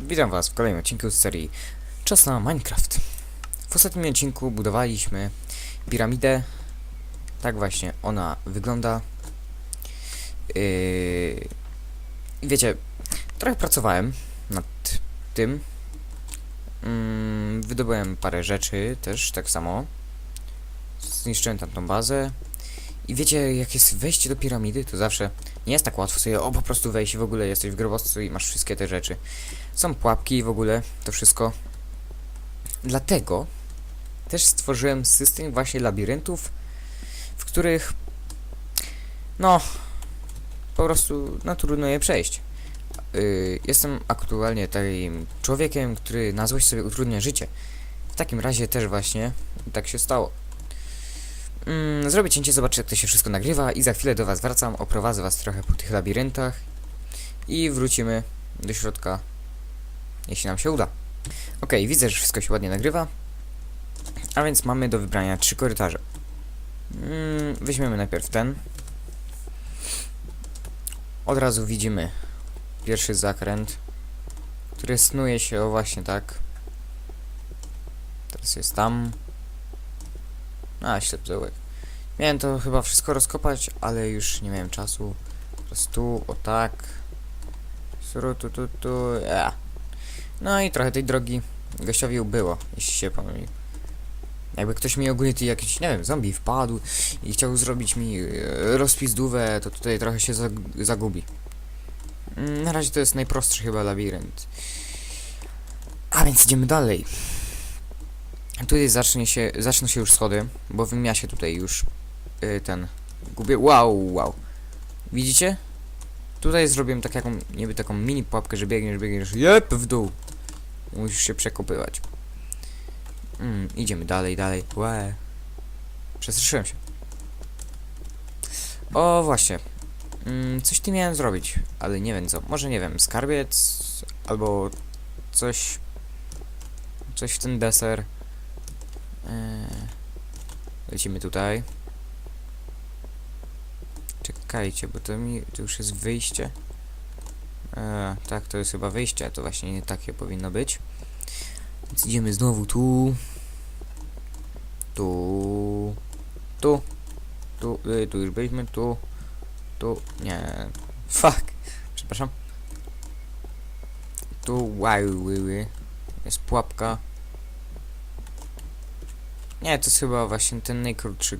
Witam Was w kolejnym odcinku z serii Czas na Minecraft. W ostatnim odcinku budowaliśmy piramidę. Tak właśnie ona wygląda. Yy... Wiecie, trochę pracowałem nad tym. Mm, wydobyłem parę rzeczy też, tak samo. Zniszczyłem tamtą bazę. I wiecie, jak jest wejście do piramidy, to zawsze nie jest tak łatwo sobie, o po prostu wejść w ogóle jesteś w grobowcu i masz wszystkie te rzeczy. Są pułapki i w ogóle to wszystko. Dlatego też stworzyłem system właśnie labiryntów, w których no po prostu no trudno je przejść. Yy, jestem aktualnie takim człowiekiem, który na złość sobie utrudnia życie. W takim razie też właśnie tak się stało. Mm, zrobię cięcie, zobaczę jak to się wszystko nagrywa i za chwilę do was wracam, oprowadzę was trochę po tych labiryntach i wrócimy do środka, jeśli nam się uda. Ok, widzę, że wszystko się ładnie nagrywa, a więc mamy do wybrania trzy korytarze. Mm, weźmiemy najpierw ten. Od razu widzimy pierwszy zakręt, który snuje się o właśnie tak. Teraz jest tam. A, ślepzołek. Miałem to chyba wszystko rozkopać, ale już nie miałem czasu. Teraz tu, o tak. Suru, tu, tu, tu, ja. No i trochę tej drogi gościowi ubyło, jeśli się pomylił. Jakby ktoś mi ogólnie jakiś, nie wiem, zombie wpadł i chciał zrobić mi e, rozpizdówę, to tutaj trochę się zag zagubi. Mm, Na razie to jest najprostszy chyba labirynt. A więc idziemy dalej. Tutaj zacznie się, zaczną się już schody, bo w się tutaj już y, ten gubię. Wow, wow. Widzicie? Tutaj zrobiłem tak jaką, niby taką mini pułapkę, że biegniesz, biegniesz, jep, w dół. Musisz się przekopywać. Mm, idziemy dalej, dalej. Łe. Przestraszyłem się. O, właśnie. Mm, coś ty miałem zrobić, ale nie wiem co. Może nie wiem, skarbiec albo coś. Coś w ten deser. Eee, lecimy tutaj. Czekajcie, bo to mi to już jest wyjście. Eee, tak, to jest chyba wyjście, a to właśnie nie takie powinno być. Więc idziemy znowu tu. Tu. Tu. Tu, y, tu już byliśmy, tu. Tu, nie. Fuck. Przepraszam. Tu, wow, jest pułapka. Nie, to jest chyba właśnie ten najkrótszy.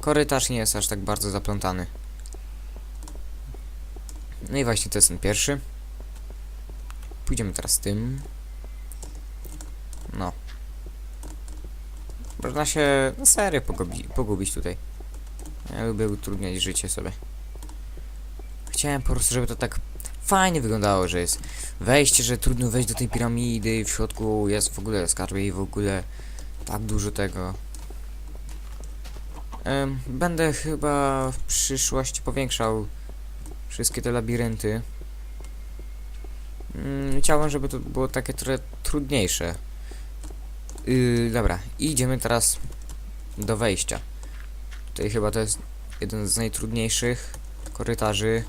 Korytarz nie jest aż tak bardzo zaplątany. No i właśnie to jest ten pierwszy. Pójdziemy teraz tym. No. Można się na serio pogubi pogubić tutaj. Ja lubię utrudniać życie sobie. Chciałem po prostu, żeby to tak fajnie wyglądało, że jest wejście, że trudno wejść do tej piramidy, w środku jest w ogóle skarbie i w ogóle tak dużo tego. Em, będę chyba w przyszłości powiększał wszystkie te labirynty. Mm, chciałbym, żeby to było takie trochę trudniejsze. Yy, dobra, idziemy teraz do wejścia. Tutaj chyba to jest jeden z najtrudniejszych korytarzy.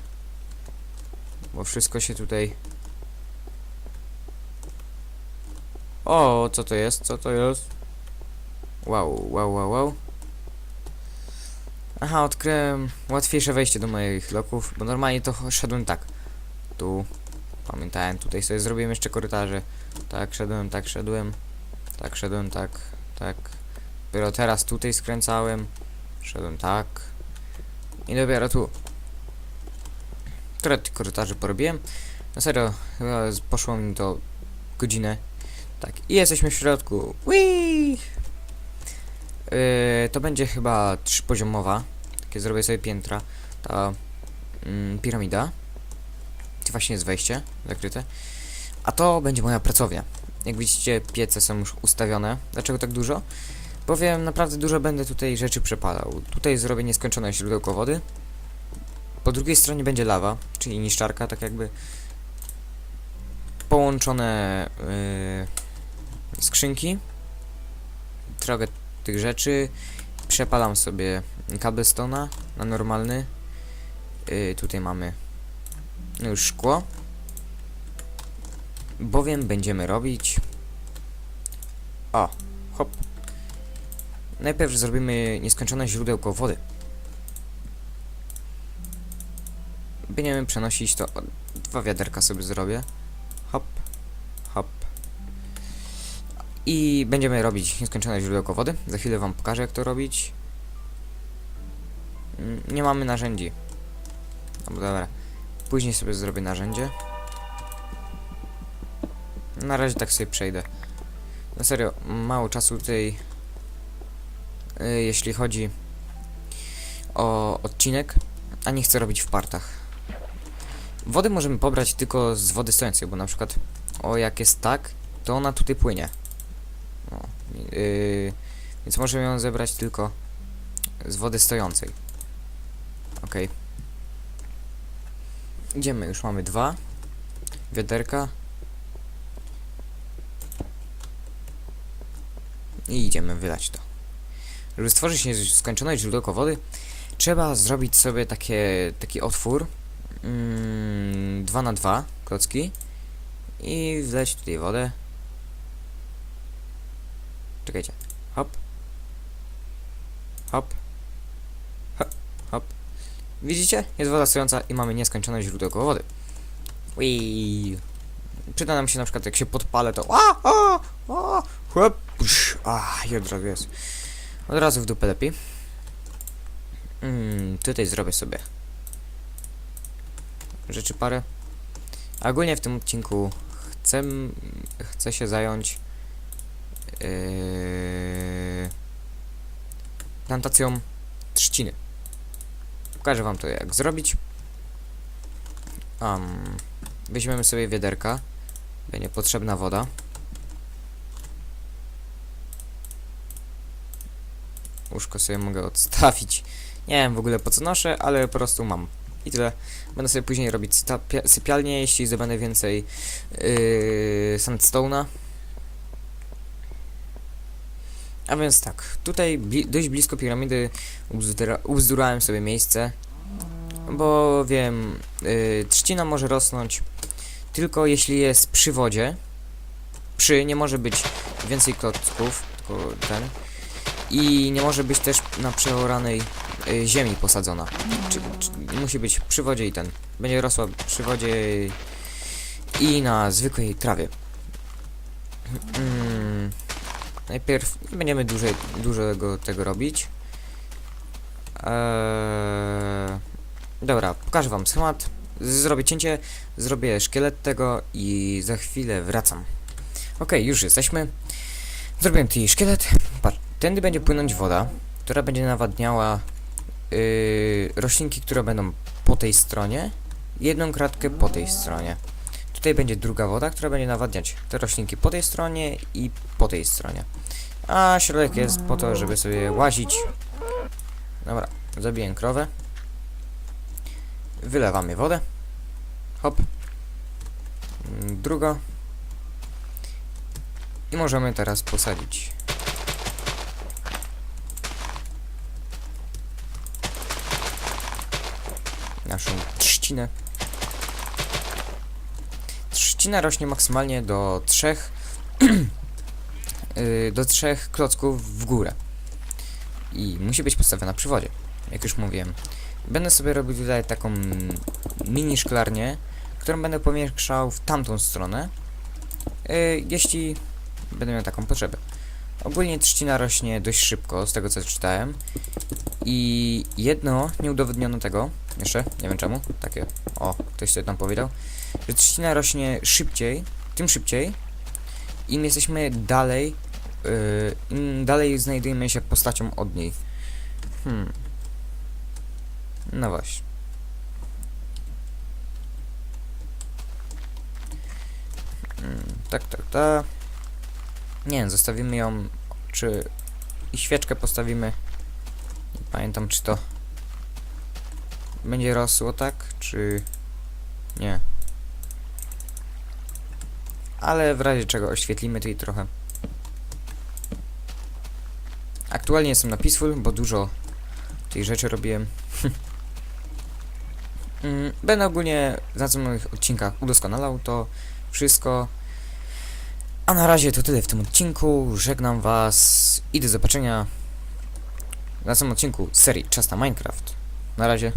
Bo wszystko się tutaj... O, co to jest? Co to jest? Wow, wow, wow, wow. Aha, odkryłem łatwiejsze wejście do moich loków, bo normalnie to szedłem tak. Tu. Pamiętałem, tutaj sobie zrobiłem jeszcze korytarze. Tak, szedłem, tak, szedłem. Tak, szedłem, tak, tak. Dopiero teraz tutaj skręcałem. Szedłem tak. I dopiero tu. Trochę tych korytarzy porobiłem. Na serio, poszło mi to godzinę. Tak, i jesteśmy w środku. Whee! Yy, to będzie chyba trzypoziomowa. Takie zrobię sobie piętra. Ta mm, piramida. Tu właśnie jest wejście zakryte. A to będzie moja pracownia. Jak widzicie, piece są już ustawione. Dlaczego tak dużo? Bowiem naprawdę dużo będę tutaj rzeczy przepalał. Tutaj zrobię nieskończone źródełko wody. Po drugiej stronie będzie lawa, czyli niszczarka, tak jakby połączone yy, skrzynki. Trochę tych rzeczy. Przepalam sobie cobblestone'a na normalny. Yy, tutaj mamy już szkło. bowiem będziemy robić... O, hop. Najpierw zrobimy nieskończone źródełko wody. Będziemy przenosić to... Dwa wiaderka sobie zrobię. I będziemy robić nieskończone źródełko wody. Za chwilę wam pokażę jak to robić. Mm, Nie mamy narzędzi. No dobra. Później sobie zrobię narzędzie. Na razie tak sobie przejdę. Na serio, mało czasu tutaj, y, jeśli chodzi o odcinek, a nie chcę robić w partach. Wody możemy pobrać tylko z wody stojącej, bo na przykład, o jak jest tak, to ona tutaj płynie. Yy, więc możemy ją zebrać tylko z wody stojącej. Okej. Idziemy, już mamy dwa wiaderka. I idziemy wylać to. Żeby stworzyć nieskończone źródełko wody, trzeba zrobić sobie takie, taki otwór 2 na 2 klocki i wleć tutaj wodę. Czekajcie. Hop. Hop. Hop. Hop. Widzicie? Jest woda stojąca i mamy nieskończone źródełko wody. Ui. Przyda nam się na przykład jak się podpalę to a, a, a, chłop, a, i od razu jest. Od razu w dupę lepiej. Mm, tutaj zrobię sobie rzeczy parę. A ogólnie w tym odcinku chcę, chcę się zająć yy, plantacją trzciny. Pokażę wam to jak zrobić. Um, weźmiemy sobie wiaderka. Będzie potrzebna woda. Łóżko sobie mogę odstawić. Nie wiem w ogóle po co noszę, ale po prostu mam. I tyle. Będę sobie później robić sypialnię, jeśli zdobędę więcej yy, sandstone'a. A więc tak, tutaj bli dość blisko piramidy ubzdura ubzdurałem sobie miejsce, bo wiem, yy, trzcina może rosnąć tylko jeśli jest przy wodzie. Przy nie może być więcej klocków, tylko ten. I nie może być też na przeoranej y, ziemi posadzona. Czy, czy, musi być przy wodzie i ten. Będzie rosła przy wodzie i, na zwykłej trawie. Mm, najpierw nie będziemy dłużej, dużego tego robić. Eee, dobra, pokażę wam schemat. Zrobię cięcie, zrobię szkielet tego i za chwilę wracam. Okej, już jesteśmy. Zrobiłem tutaj szkielet. Patrz, tędy będzie płynąć woda, która będzie nawadniała yy, roślinki, które będą po tej stronie. Jedną kratkę po tej stronie. Tutaj będzie druga woda, która będzie nawadniać te roślinki po tej stronie i po tej stronie. A środek jest po to, żeby sobie łazić. Dobra, zabiję krowę. Wylewamy wodę. Hop. Mm, Druga. I możemy teraz posadzić. Naszą trzcinę. Trzcina rośnie maksymalnie do trzech yy, do trzech klocków w górę. I musi być postawiona przy wodzie. Jak już mówiłem. Będę sobie robił tutaj taką mini szklarnię, którą będę powiększał w tamtą stronę, yy, jeśli będę miał taką potrzebę. Ogólnie trzcina rośnie dość szybko, z tego co czytałem. I jedno nie udowodniono tego, jeszcze, nie wiem czemu, takie, o, ktoś sobie tam powiedział, że trzcina rośnie szybciej, tym szybciej, im jesteśmy dalej, yy, im dalej znajdujemy się postacią od niej. Hmm. No właśnie. Mm, tak, tak, tak. Nie wiem, zostawimy ją, czy i świeczkę postawimy. Nie pamiętam, czy to będzie rosło tak, czy nie. Ale w razie czego oświetlimy tutaj trochę. Aktualnie jestem na Peaceful, bo dużo tej rzeczy robiłem. Mm, Będę ogólnie w następnych odcinkach udoskonalał to wszystko. A na razie to tyle w tym odcinku. Żegnam was i do zobaczenia w następnym odcinku serii Czas na Minecraft. Na razie.